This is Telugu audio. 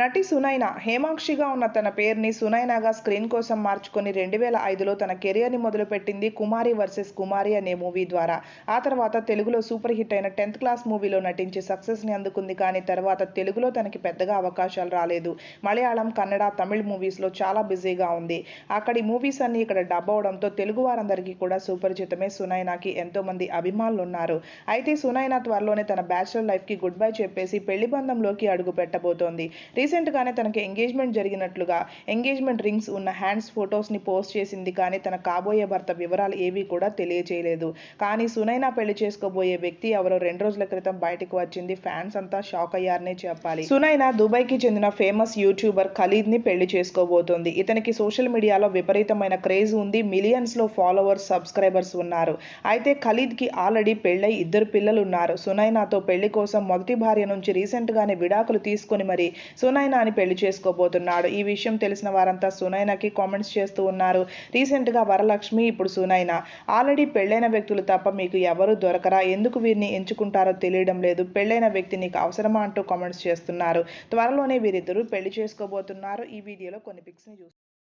నటి సునైన హేమాక్షిగా ఉన్న తన పేరుని సునైనాగా స్క్రీన్ కోసం మార్చుకొని రెండు వేల ఐదులో తన కెరియర్ని మొదలుపెట్టింది కుమారి వర్సెస్ కుమారి అనే మూవీ ద్వారా. ఆ తర్వాత తెలుగులో సూపర్ హిట్ అయిన టెన్త్ క్లాస్ మూవీలో నటించి సక్సెస్ని అందుకుంది కానీ తర్వాత తెలుగులో తనకి పెద్దగా అవకాశాలు రాలేదు. మలయాళం కన్నడ తమిళ్ మూవీస్లో చాలా బిజీగా ఉంది. అక్కడి మూవీస్ అన్ని ఇక్కడ డబ్ అవడంతో తెలుగు వారందరికీ కూడా సుపరిచితమే సునైనాకి ఎంతోమంది అభిమానులు ఉన్నారు అయితే సునైనా త్వరలోనే తన బ్యాచులర్ లైఫ్కి గుడ్ బై చెప్పేసి పెళ్ళి బంధంలోకి అడుగు పెట్టబోతోంది రీసెంట్గానే తనకు ఎంగేజ్మెంట్ జరిగినట్లుగా ఎంగేజ్మెంట్ రింగ్స్ ఉన్న హ్యాండ్స్ ఫొటోస్ని పోస్ట్ చేసింది. కానీ తన కాబోయే భర్త వివరాలు ఏవీ కూడా తెలియచేయలేదు. కానీ సునైనా పెళ్ళి చేసుకోబోయే వ్యక్తి ఎవరో రెండు రోజుల క్రితం బయటకు వచ్చింది. ఫ్యాన్స్ అంతా షాక్ అయ్యారనే చెప్పాలి. సునైనా దుబాయ్కి చెందిన ఫేమస్ యూట్యూబర్ ఖలీద్ని పెళ్ళి చేసుకోబోతోంది. ఇతనికి సోషల్ మీడియాలో విపరీతమైన క్రేజ్ ఉంది. మిలియన్స్లో ఫాలోవర్స్ సబ్స్క్రైబర్స్ ఉన్నారు. అయితే ఖలీద్కి ఆల్రెడీ పెళ్ళై ఇద్దరు పిల్లలు ఉన్నారు సునైనాతో పెళ్ళి కోసం మొదటి భార్య నుంచి రీసెంట్ గానే విడాకులు తీసుకొని మరి సునైనాని పెళ్ళి చేసుకోబోతున్నాడు. ఈ విషయం తెలిసిన వారంతా సునైనాకి కామెంట్స్ చేస్తూ ఉన్నారు. రీసెంట్గా వరలక్ష్మి ఇప్పుడు సునైనా. ఆల్రెడీ పెళ్ళైన వ్యక్తులు తప్ప మీకు ఎవరు దొరకరా? ఎందుకు వీరిని ఎంచుకుంటారో తెలియడం లేదు. పెళ్ళైన వ్యక్తి నీకు అవసరమా అంటూ కామెంట్స్ చేస్తున్నారు. త్వరలోనే వీరిద్దరూ పెళ్ళి చేసుకోబోతున్నారు. ఈ వీడియోలో కొన్ని పిక్స్ని చూస్తారు